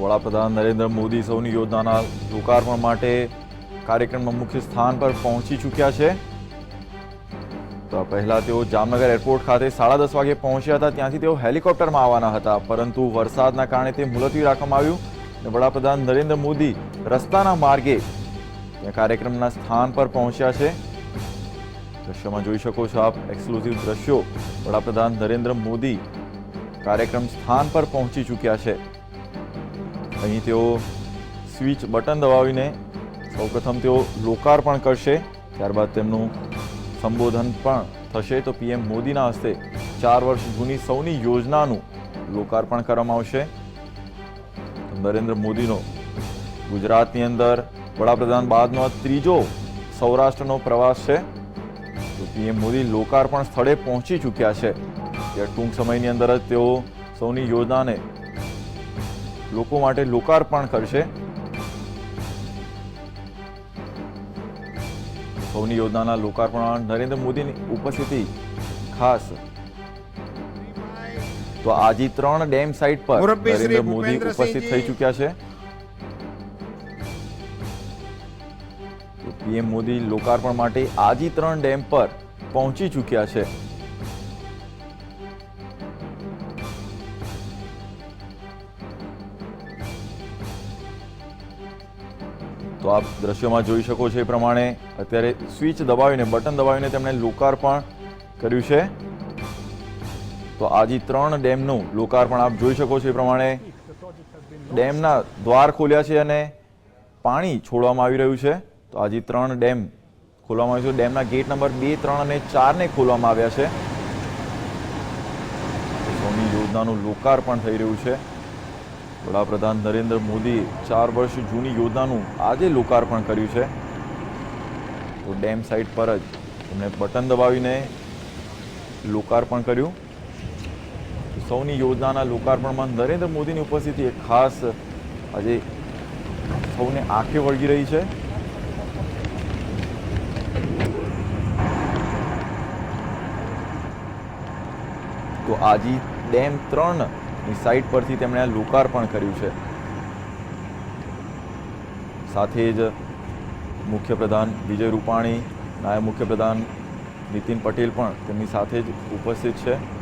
વડાપ્રધાન નરેન્દ્ર મોદી સૌની યોજનાના લોકાર્પણ માટે કાર્યક્રમમાં મુખ્ય સ્થાન પર પહોંચી ચૂક્યા છે. તો પહેલાં તેઓ જામનગર એરપોર્ટ ખાતે સાડા દસ વાગે પહોંચ્યા હતા. ત્યાંથી તેઓ હેલિકોપ્ટરમાં આવવાના હતા. પરંતુ વરસાદના કારણે તે મુલતવી રાખવામાં આવ્યું અને વડાપ્રધાન નરેન્દ્ર મોદી રસ્તાના માર્ગે કાર્યક્રમના સ્થાન પર પહોંચ્યા છે. દ્રશ્યમાં જોઈ શકો છો આપ એક્સક્લુઝિવ દ્રશ્યો. વડાપ્રધાન નરેન્દ્ર મોદી કાર્યક્રમ સ્થાન પર પહોંચી ચૂક્યા છે. અહીં તેઓ સ્વિચ બટન દબાવીને સૌપ્રથમ તેઓ લોકાર્પણ કરશે. ત્યારબાદ તેમનું સંબોધન પણ થશે. તો પીએમ મોદીના હસ્તે ચાર વર્ષ જૂની સૌની યોજનાનું લોકાર્પણ કરવામાં આવશે. નરેન્દ્ર મોદીનો ગુજરાતની અંદર વડાપ્રધાન બાદનો ત્રીજો સૌરાષ્ટ્રનો પ્રવાસ છે. તો પીએમ મોદી લોકાર્પણ સ્થળે પહોંચી ચૂક્યા છે. ત્યારે ટૂંક સમયની અંદર જ તેઓ સૌની યોજનાને લોકો માટે લોકાર્પણ કરશે. સૌની યોજનાના લોકાર્પણ નરેન્દ્ર મોદીની ઉપસ્થિતિ ખાસ. તો આજે ત્રણ ડેમ સાઇટ પર નરેન્દ્ર મોદી ઉપસ્થિત થઈ. ચૂક્યા છે. પીએમ મોદી લોકાર્પણ માટે આજી ત્રણ ડેમ પર પહોંચી ચૂક્યા છે. તો આપ દ્રશ્યોમાં જોઈ શકો છો એ પ્રમાણે અત્યારે સ્વિચ દબાવીને, બટન દબાવીને તેમણે લોકાર્પણ કર્યું છે. તો આજે ત્રણ ડેમનું લોકાર્પણ આપ જોઈ શકો છો એ પ્રમાણે ડેમના દ્વાર ખોલ્યા છે અને પાણી છોડવામાં આવી રહ્યું છે. તો આજે ત્રણ ડેમ ખોલવામાં આવ્યું છે. ડેમના ગેટ નંબર બે, ત્રણ અને ચારને ખોલવામાં આવ્યા છે. સોની યોજનાનું લોકાર્પણ થઈ રહ્યું છે. વડાપ્રધાન નરેન્દ્ર મોદી ચાર વર્ષ જૂની યોજનાનું આજે લોકાર્પણ કર્યું છે. તો ડેમ સાઇટ પર જ એમણે બટન દબાવીને લોકાર્પણ કર્યું. સૌની યોજનાના લોકાર્પણમાં નરેન્દ્ર મોદીની ઉપસ્થિતિ એક ખાસ આજે સૌને આંખે વળગી રહી છે. તો આજે ડેમ ત્રણ ની સાઇટ પરથી તેમણે આ લોકાર્પણ કર્યું છે. સાથે જ મુખ્યપ્રધાન વિજય રૂપાણી, નાયબ મુખ્યપ્રધાન નીતિન પટેલ પણ તેમની સાથે જ ઉપસ્થિત છે.